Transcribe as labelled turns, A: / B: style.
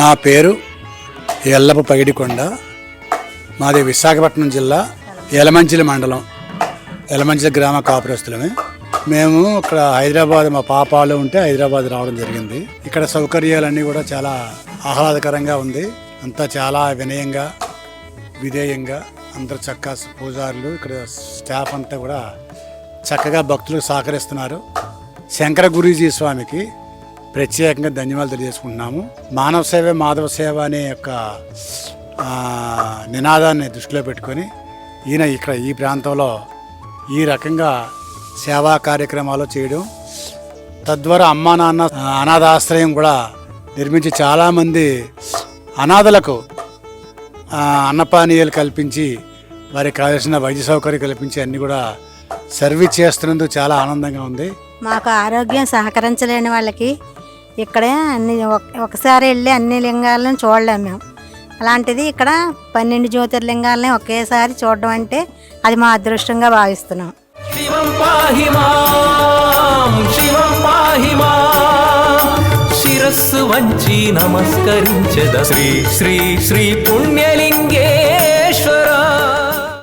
A: నా పేరు ఎల్లపు పగిడికొండ. మాది విశాఖపట్నం జిల్లా ఎలమంచిలి మండలం. ఎలమంచిలి గ్రామ కాపురస్తులమే మేము ఇక్కడ హైదరాబాద్ మా పాపాలు ఉంటే హైదరాబాద్ రావడం జరిగింది. ఇక్కడ సౌకర్యాలన్నీ కూడా చాలా ఆహ్లాదకరంగా ఉంది. అంతా చాలా వినయంగా విధేయంగా అందరు చక్కగా పూజారులు ఇక్కడ స్టాఫ్ అంతా కూడా చక్కగా భక్తులకు సహకరిస్తున్నారు. శంకర గురూజీ స్వామికి ప్రత్యేకంగా ధన్యవాదాలు తెలియజేసుకుంటున్నాము. మానవ సేవ మాధవ సేవ అనే యొక్క నినాదాన్ని దృష్టిలో పెట్టుకొని ఈయన ఇక్కడ ఈ ప్రాంతంలో ఈ రకంగా సేవా కార్యక్రమాలు చేయడం తద్వారా అమ్మా నాన్న అనాథాశ్రయం కూడా నిర్మించి చాలామంది అనాథలకు అన్నపానీయాలు కల్పించి వారికి కావాల్సిన వైద్య సౌకర్యం కల్పించి అన్నీ కూడా సర్వీస్ చేస్తున్నందుకు చాలా ఆనందంగా ఉంది.
B: మాకు ఆరోగ్యం సహకరించలేని వాళ్ళకి ఇక్కడే అన్ని ఒకసారి వెళ్ళి అన్ని లింగాలను చూడలేము మేము. అలాంటిది ఇక్కడ పన్నెండు జ్యోతిర్లింగాలని ఒకేసారి చూడడం అంటే అది మా అదృష్టంగా భావిస్తున్నాం.
C: శివం పాహి శివం పాహిమా శిరస్సు వంచి నమస్కరించద శ్రీ శ్రీ శ్రీ పుణ్యలింగే